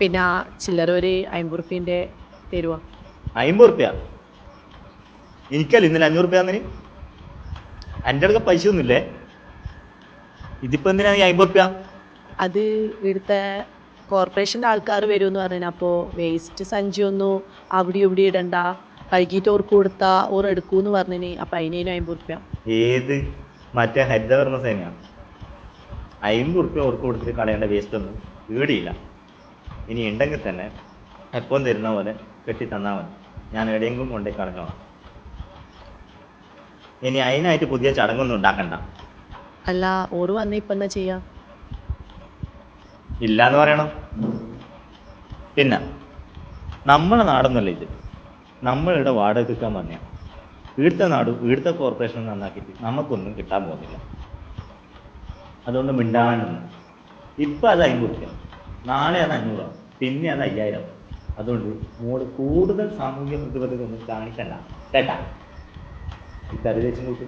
പിന്നെ ചില്ലറ ഒരു അമ്പത് റുപ്യന്റെ തരുമോ അമ്പത് റുപ്യ? എനിക്കല്ല ഇന്നലെ അഞ്ഞൂറ് റുപ്യ തന്നിന് എന്റെ അടുക്ക പൈസ ഒന്നുമില്ലേ ഇതിപ്പോ എന്തിനാ ഈ അമ്പത് റുപ്യ? അത് ഇവിടുത്തെ കോർപ്പറേഷന്റെ ആൾക്കാർ വരുമെന്ന് പറഞ്ഞു അപ്പോൾ വേസ്റ്റ് സഞ്ചി ഒന്നും അവിടെ ഇവിടെ ഇടണ്ട കഴുകിയിട്ട് ഓർക്ക് കൊടുത്താ ഓർ എടുക്കൂന്ന് പറഞ്ഞിന്. അപ്പം അതിനും അമ്പത് റുപ്യ. ഏത്? മറ്റേ ഹരിതകർമ്മ സേനയാണ് അമ്പത് റുപ്യ ഓർക്ക് കൊടുത്തിട്ട് കളയേണ്ട വേസ്റ്റ് ഒന്നും ഈടിയില്ല ഇനി ഉണ്ടെങ്കിൽ തന്നെ എപ്പം തരുന്ന പോലെ കെട്ടി തന്നാൽ മതി. ഞാൻ എവിടെയെങ്കിലും കൊണ്ടേ കളഞ്ഞോളാം. ഇനി അതിനായിട്ട് പുതിയ ചടങ്ങൊന്നും ഉണ്ടാക്കണ്ട. അല്ല ഓറ് വന്ന ഇപ്പൊ എന്താ ചെയ്യാ? ഇല്ല എന്ന് പറയണം. പിന്നെ നമ്മളെ നാടൊന്നുമല്ല ഇത്. നമ്മളിവിടെ വാടക കിട്ടാൻ പറഞ്ഞാ. ഇവിടുത്തെ നാടും ഇവിടുത്തെ കോർപ്പറേഷൻ നന്നാക്കിയിട്ട് നമുക്കൊന്നും കിട്ടാൻ പോകുന്നില്ല. അതുകൊണ്ട് മിണ്ടാണെന്ന് ഇപ്പം അത് അതിന് രൂപ നാളെ അത് അഞ്ഞൂറ്. പിന്നെ അത് അയ്യായിരം. അതുകൊണ്ട് മോൾ കൂടുതൽ സാമൂഹ്യ പ്രതിബദ്ധത ഒന്നും കാണിക്കണ്ട. കേട്ടാ? ഈ കരുതേച്ചും കൂട്ടി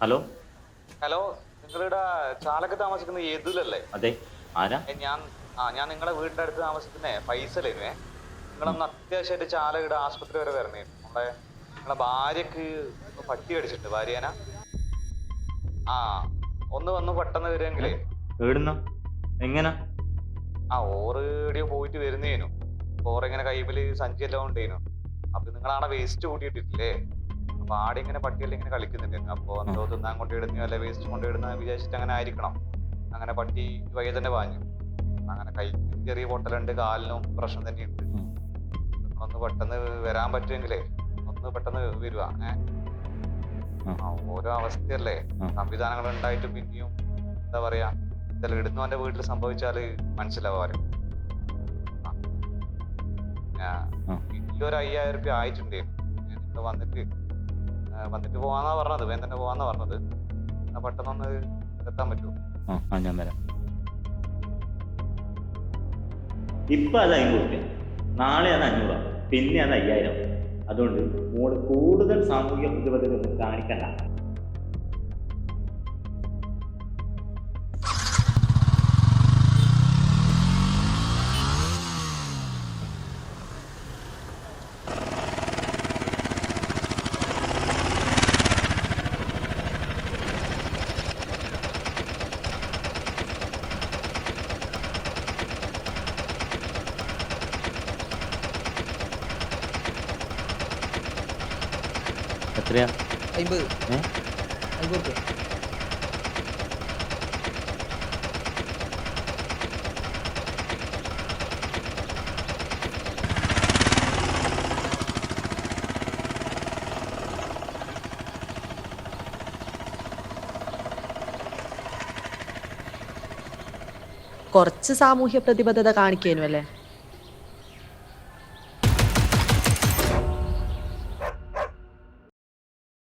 ഹലോ? ഹലോ നിങ്ങളിവിടെ ചാലക്ക് താമസിക്കുന്ന ഏതുലല്ലേ അതെ. ആരാ? ഏ, ഞാൻ ആ ഞാൻ നിങ്ങളെ വീടിന്റെ അടുത്ത് താമസിക്കുന്നേ പൈസലേനുവേ നിങ്ങളൊന്ന് അത്യാവശ്യമായിട്ട് ചാലയുടെ ആശുപത്രി വരെ വരണേ. നമ്മുടെ നിങ്ങളെ ഭാര്യക്ക് പട്ടി അടിച്ചിട്ട് ഭാര്യേന? ആ ഒന്ന് വന്ന് പെട്ടെന്ന് വരുമെങ്കിലേ. എവിടുന്ന? എങ്ങനെ? ആ ഓറ് എവിടെയോ പോയിട്ട് വരുന്നേനു. ഓറിങ്ങനെ കൈമിൽ സഞ്ചി എല്ലാം ഉണ്ടേനു. അപ്പൊ നിങ്ങളാണ് വേസ്റ്റ് കൂട്ടിയിട്ടില്ലേ ആടെ ഇങ്ങനെ പട്ടിയെല്ലാം ഇങ്ങനെ കളിക്കുന്നുണ്ട്. അപ്പൊ എന്തോ തിന്നാൻ കൊണ്ടിടുന്നു അല്ലെ വേസ്റ്റ് കൊണ്ടിടുന്ന വിചാരിച്ചിട്ട് അങ്ങനെ ആയിരിക്കണം. അങ്ങനെ പട്ടി വൈകി തന്നെ പാഞ്ഞു. അങ്ങനെ കൈ ചെറിയ പൊട്ടലുണ്ട് കാലിനും പ്രശ്നം തന്നെയുണ്ട്. ഒന്ന് പെട്ടെന്ന് വരാൻ പറ്റുമെങ്കിലേ ഒന്ന് പെട്ടെന്ന് വരുക ഏഹ്. ആ. ഓരോ അവസ്ഥയല്ലേ. സംവിധാനങ്ങൾ ഉണ്ടായിട്ട് പിന്നെയും എന്താ പറയാ ഇതെല്ലാം ഇടുന്നവന്റെ വീട്ടിൽ സംഭവിച്ചാൽ മനസ്സിലാവാറ് വലിയൊരു ഒരു അയ്യായിരം രൂപ ആയിട്ടുണ്ട്. നിങ്ങൾ വന്നിട്ട് വന്നിട്ട് പോവാന്നാ പറഞ്ഞത് വേഗം തന്നെ പോവാന്നാ പറഞ്ഞത്. എന്നാ പെട്ടെന്നൊന്ന് എത്താൻ പറ്റുമോ ആ ആ ഞാൻ വരാം. ഇപ്പൊ അത് അഞ്ഞൂറ് നാളെ അത് അഞ്ഞൂറാ പിന്നെ അത് അയ്യായിരം അതുകൊണ്ട് മോൾ കൂടുതൽ സാമൂഹിക പ്രതിബദ്ധത ഒന്നും കാണിക്കണ്ട. എത്രയാ? അമ്പത്? അമ്പത് റുപ്യ കുറച്ച് സാമൂഹ്യ പ്രതിബദ്ധത കാണിക്കേനു അല്ലേ?